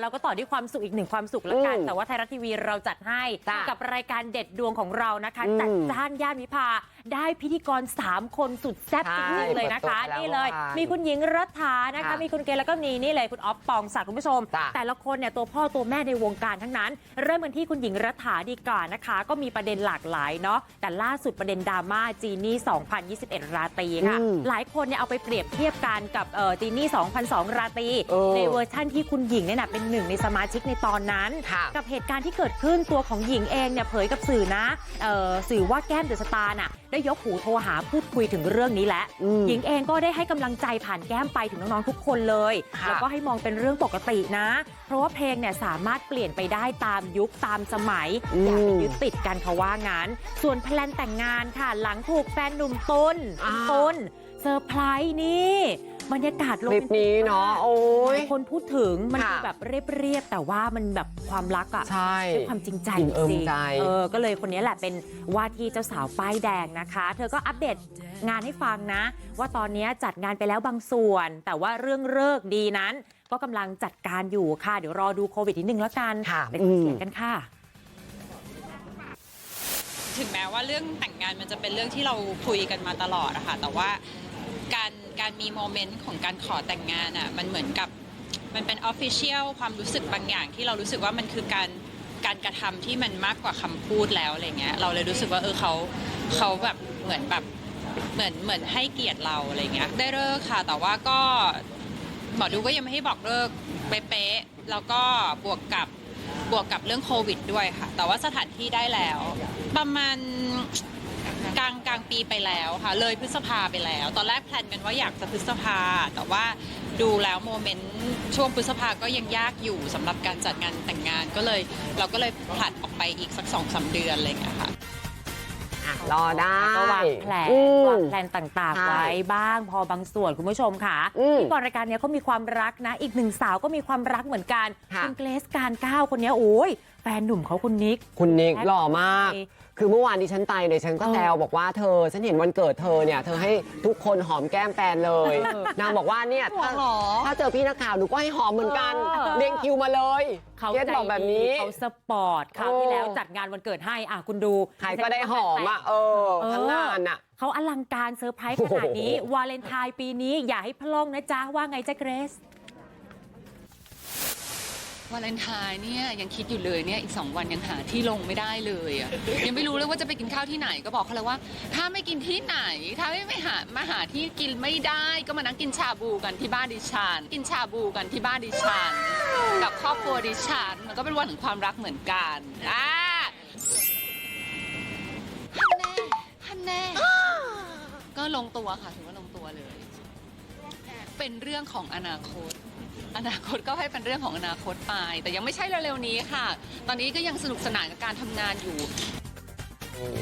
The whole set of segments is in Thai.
เราก็ต่อที่ความสุขอีกหนึ่งความสุขแล้วกันอืมแต่ว่าไทยรัฐทีวีเราจัดให้จ้ะกับรายการเด็ดดวงของเรานะคะอืมจัดจ้านย่านวิภาได้พิธีกร 3 คนสุดแซ่บใช่จริงๆเลยนะคะเปิดตัวไปแล้วนี่เลยเมื่อวานมีคุณหญิงรัฐานะคะค่ะมีคุณเกณฑ์แล้วก็มีนี่เลยคุณออฟปองศักดิ์คุณผู้ชมจ้ะแต่ละคนเนี่ยตัวพ่อตัวแม่ในวงการทั้งนั้น เริ่มกันที่คุณหญิงรัฐาดีกว่านะคะ ก็มีประเด็นหลากหลายเนาะแต่ล่าสุดประเด็นดราม่าจีนี่ 2021 ราตรีค่ะอืมหลายคนเนี่ยเอาไปเปรียบเทียบกันกับเอ่อจีนี่ 2002 ราตรีเออในเวอร์ชั่นที่คุณหญิงเนี่ยนะเป็นหนึ่งในสมาชิกในตอนนั้นค่ะกับเหตุการณ์ที่เกิดขึ้นตัวของหญิงเองเนี่ยเผยกับสื่อนะเอ่อสื่อว่าแก้มเดอะสตาร์น่ะได้ยกหูโทรหาพูดคุยถึงเรื่องนี้แหละอืมหญิงเองก็ได้ให้กำลังใจผ่านแก้มไปถึงน้องๆทุกคนเลยค่ะแล้วก็ให้มองเป็นเรื่องปกตินะ เพราะว่าเพลงเนี่ยสามารถเปลี่ยนไปได้ตามยุคตามสมัยอืมอย่าไปยึดติดกันเขาว่างั้น ส่วนแพลนแต่งงานค่ะ หลังถูกแฟนหนุ่มต้นอ่าต้นเซอร์ไพรส์นี่ บรรยากาศคโรลิแมปนติกนี้เนาะมกโอ้หย ลายคนพูดถึงมันค่ะคือแบบเรียบๆแต่ว่ามันแบบความรักอะใช่ด้วยความจริงใจอิ่มเอิบจริงใจเออก็เลยคนนี้แหละเป็นว่าที่เจ้าสาวป้ายแดงนะคะ เธอก็อัปเดตงานให้ฟังนะ ว่าตอนนี้จัดงานไปแล้วบางส่วน แต่ว่าเรื่องเลิกษ์ดีนั้น ก็กำลังจัดการอยู่ค่ะ เดี๋ยวรอดูโควิดนิดนึงแล้วกันค่ะไปฟังเสียงอืมกันค่ะ ถึงแม้ว่าเรื่องแต่งงานมันจะเป็นเรื่องที่เราคุยกันมาตลอดอะค่ะแต่ว่า การมีโมเมนต์ของการขอแต่งงานอะมันเหมือนกับมันเป็นออฟฟิเชียลความรู้สึกบางอย่างที่เรารู้สึกว่ามันคือการการกระทำที่มันมากกว่าคำพูดแล้วอะไรเงี้ยเราเลยรู้สึกว่าเออเขาเขาแบบเหมือนแบบเหมือนเหมือนให้เกียรติเราอะไรเงี้ยได้เลิกค่ะ แต่ว่าก็หมอดูก็ยังไม่ให้บอกเลิกเป๊ะๆแล้วก็บวกกับบวกกับเรื่องโควิดด้วยค่ะ แต่ว่าสถานที่ได้แล้ว ประมาณ กลางกลางปีไปแล้วค่ะ เลยพฤษภาไปแล้ว ตอนแรกแพลนกันว่าอยากจะพฤษภา แต่ว่าดูแล้วโมเมนต์ช่วงพฤษภาก็ยังยากอยู่สำหรับการจัดงานแต่งงานก็เลย เราก็เลยผลัดออกไปอีกสักสองสามเดือนอะไรอย่างเงี้ยค่ะ อะรอได้ก็วางแผนอืม วางแผนต่างใช่ๆไว้บ้างพอบางส่วนคุณผู้ชมค่ะอืมที่ก่อนรายการเนี้ยเขามีความรักนะ อีกหนึ่งสาวก็มีความรักเหมือนกันค่ะ ณเกรซการก้าวคนเนี้ยโอ้ยแฟนหนุ่มเขาคุณนิกคุณนิกหล่อมากใช่ คือเมื่อวานที่ฉันไปเนี่ยฉันก็เออแซวบอกว่าเธอฉันเห็นวันเกิดเธอเนี่ยเธอให้ทุกคนหอมแก้มแฟนเลยเออนางบอกว่าเนี่ยถ้าถ้าเจอพี่นักข่าวหนูก็ให้หอมเหมือนกันเออเรียงคิวมาเลยเขาเกรซใจบอกแบบดีนี้เขาสปอร์ตคราวที่แล้วจัดงานวันเกิดให้อะคุณดูใครก็ได้หอมอะเออทั้งงานอะเขาอลังการเซอร์ไพรส์ขนาดนี้วาเลนไทน์ปีนี้อย่าให้พลาดนะจ๊ะว่าไงจ๊ะเกรซ วาเลนไทน์เนี่ยยังคิดอยู่เลยเนี่ยอีก2วันยังหาที่ลงไม่ได้เลยอะยังไม่รู้เลยว่าจะไปกินข้าวที่ไหนก็บอกเขาแล้วว่า ถ้าไม่กินที่ไหน ถ้าไม่ไม่หามาหาที่กินไม่ได้ก็มานั่งกินชาบูกันที่บ้านดิฉันกินชาบูกันที่บ้านดิฉันกับครอบครัวดิฉันมันก็เป็นวันของความรักเหมือนกันอ่าฮันแน่ฮันแน่ก็ลงตัวค่ะถือว่าลงตัวเลย เป็นเรื่องของอนาคต อนาคตก็ให้เป็นเรื่องของอนาคตไป แต่ยังไม่ใช่เร็วๆนี้ค่ะ ตอนนี้ก็ยังสนุกสนานกับการทำงานอยู่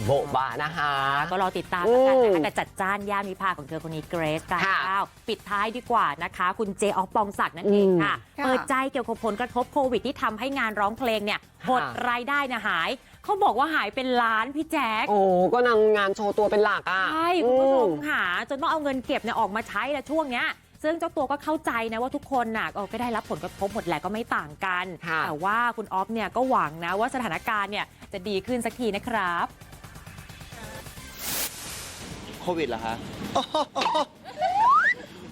โบะบะนะคะ ก็รอติดตามแล้วกันนะคะอืมแต่จัดจ้านย่านวิภาของเธอคนนี้เกรซการค่ะก้าวปิดท้ายดีกว่านะคะ คุณเจออฟปองศักดิ์นั่นเองค่ะ อืมค่ะ เปิดใจเกี่ยวกับผลกระทบโควิดที่ทำให้งานร้องเพลงเนี่ยหดค่ะรายได้นะหาย เขาบอกว่าหายเป็นล้านพี่แจ๊ค โอ้ก็นางงานโชว์ตัวเป็นหลักอะใช่คุณผู้ชมอื ค่ะจนต้องเอาเงินเก็บเนี่ยออกมาใช้แล้วช่วงเนี้ย ซึ่งเจ้าตัวก็เข้าใจนะว่าทุกคนน่ะเออก็ได้รับผลกระทบหมดแหละก็ไม่ต่างกันค่ะแต่ว่าคุณออฟเนี่ยก็หวังนะว่าสถานการณ์เนี่ยจะดีขึ้นสักทีนะครับโควิดเหรอคะ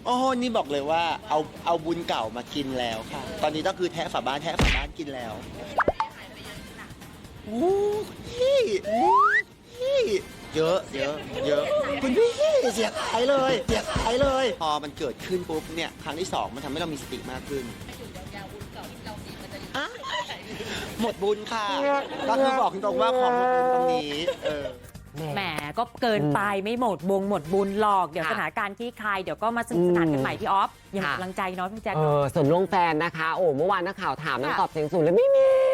โอ้โหนี่บอกเลยว่าเอาเอาบุญเก่ามากินแล้วค่ะ ตอนนี้ก็คือแทะฝาบ้านแทะฝาบ้านกินแล้วโอ้พี่พี่ เยอะเยอะเยอะคุณพี่เสียหายเลยเสียหายเลย พอมันเกิดขึ้นปุ๊บเนี่ยครั้งที่สองมันทำให้เรามีสติมากขึ้นอะหมดบุญค่ะ ก็คือบอกตรงๆว่าของหมดบุญตรงนี้ เออ แหมก็เกินไปไม่หมดบงหมดบุญหรอก เดี๋ยวค่ะสถานการณ์ที่คลายเดี๋ยวก็มาสนุกสนานกันใหม่พี่ออฟยังมีค่ะ กำลังใจเนาะพี่แจ๊ค เออส่วนลงแฟนนะคะ โอ้เมื่อวานนักข่าวถามนางค่ะตอบเสียงสูงเลยไม่มีโอ้โห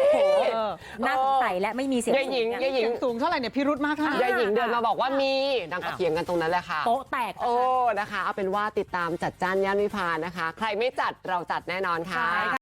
น่าสงสัยและไม่มีเสียงยายหญิงสูงยายหญิงสูงเท่าไหร่เนี่ยพิรุธมากเท่านั้นยายหญิงเดินมาบอกว่ามีนางก็อ้าวเถียงกันตรงนั้นแหละค่ะโป๊ะแตกโอ้นะคะเอาเป็นว่าติดตามจัดจ้านย่านวิพานะคะ ใครไม่จัดเราจัดแน่นอนค่ะใช่ค่ะ